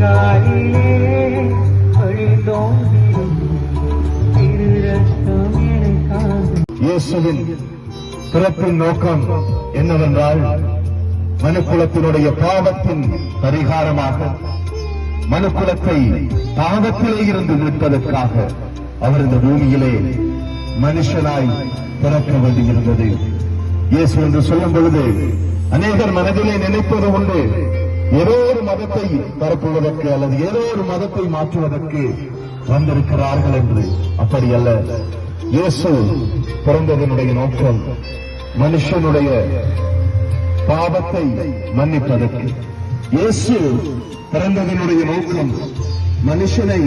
கல்வாரியிலே இயேசுவின் பிறப்பின் நோக்கம் என்னவென்றால் மனுக்குலத்தினுடைய பாவத்தின் பரிகாரமாக மனுக்குலத்தை பாவத்திலே இருந்து மீட்பதற்காக அவர் இந்த பூமியிலே மனுஷனாய் பிறக்க வேண்டியிருந்தது. இயேசு என்று சொல்லும் பொழுது அநேகர் மனதிலே நினைப்பது உண்டு. ஏதோ ஒரு மதத்தை பரப்புவதற்கு அல்லது ஏதோ ஒரு மதத்தை மாற்றுவதற்கு வந்திருக்கிறார்கள் என்று. அப்படி அல்ல இயேசு பிறந்ததனுடைய நோக்கம் மனுஷனுடைய பாவத்தை மன்னிப்பதற்கு. இயேசு பிறந்ததனுடைய நோக்கம் மனுஷனை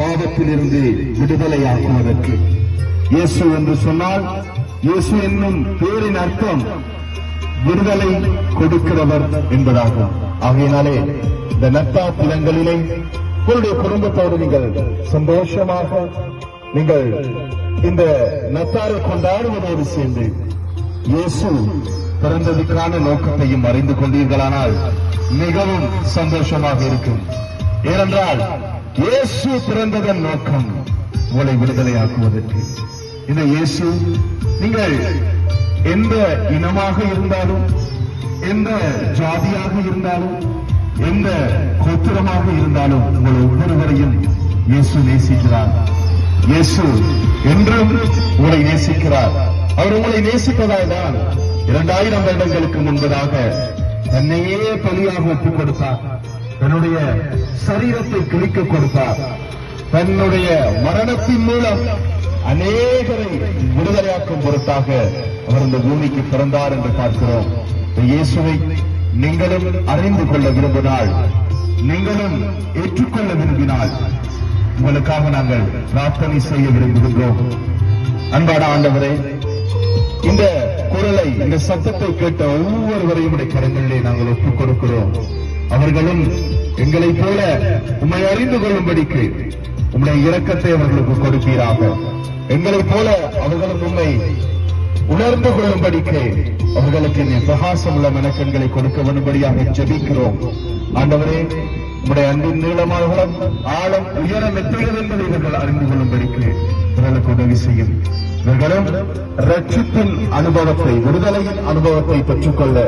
பாவத்திலிருந்து விடுதலையாக்குவதற்கு. இயேசு என்று சொன்னால் இயேசு என்னும் பேரின் அர்த்தம் விடுதலை கொடுக்கிறவர் என்பதாகும். ஆகையினாலே இந்த நத்தா தினங்களிலே உங்களுடைய குடும்பத்தோடு நீங்கள் சந்தோஷமாக நீங்கள் இந்த நத்தாரை கொண்டாடுவதோடு சேர்ந்து இயேசு பிறந்ததுக்கான நோக்கத்தையும் அறிந்து கொண்டீர்களானால் மிகவும் சந்தோஷமாக இருக்கும். ஏனென்றால் இயேசு பிறந்ததன் நோக்கம் உங்களை விடுதலையாக்குவதற்கு. இந்த இயேசு நீங்கள் எந்த இனமாக இருந்தாலும் எந்த ஜாதியாக இருந்தாலும் எந்த கோத்திரமாக இருந்தாலும் உங்கள் ஒவ்வொருவரையும் இயேசு நேசிக்கிறார். இயேசு என்றும் உங்களை நேசிக்கிறார். அவர் உங்களை நேசிப்பதால் தான் இரண்டாயிரம் வருடங்களுக்கு முன்பதாக தன்னையே பலியாக ஒப்புக் கொடுத்தார் தன்னுடைய சரீரத்தை கிழிக்க கொடுத்தார். தன்னுடைய மரணத்தின் மூலம் அநேகரை விடுதலையாக்கும் பொருட்டாக அவர் இந்த பூமிக்கு பிறந்தார் என்று பார்க்கிறோம். இயேசுவை நீங்களும் அறிந்து கொள்ள விரும்பினால் நீங்களும் ஏற்றுக்கொள்ள விரும்பினால் உங்களுக்காக நாங்கள் பிரார்த்தனை செய்ய விரும்புகின்றோம். அன்பான ஆண்டவரே இந்த குரலை இந்த சத்தத்தை கேட்ட ஒவ்வொருவரையும் கரங்களிலே நாங்கள் ஒப்புக் கொடுக்கிறோம் அவர்களும் எங்களை போல உண்மை அறிந்து கொள்ளும்படிக்கு உம்முடைய இரக்கத்தை அவர்களுக்கு கொடுப்பீராக. எங்களைப் போல அவர்களும் உண்மை உணர்ந்து கொள்ளும்படிக்கு அவர்களுக்கு நீ பிரகாசம் உள்ள மனக்கண்களை கொடுக்க வேண்டும்படியாக ஜபிக்கிறோம். ஆண்டவரே உம்முடைய அன்பின் நீளமாகவும் ஆழம் உயரம் எத்துகிறது என்பதை இவர்கள் அறிந்து கொள்ளும்படிக்கு இவர்களுக்கு உதவி செய்யும். இவர்களும் ரட்சிப்பின் அனுபவத்தை விடுதலையின் அனுபவத்தை பெற்றுக்கொள்ள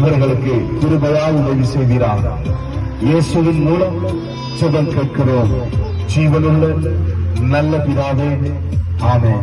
இவர்களுக்கு திருபயால் உதவி செய்கிறார் இயேசுவின் மூலம் சுகம் கேட்கிறோம். ஜீவனுள்ள நல்ல பிதாவே ஆமே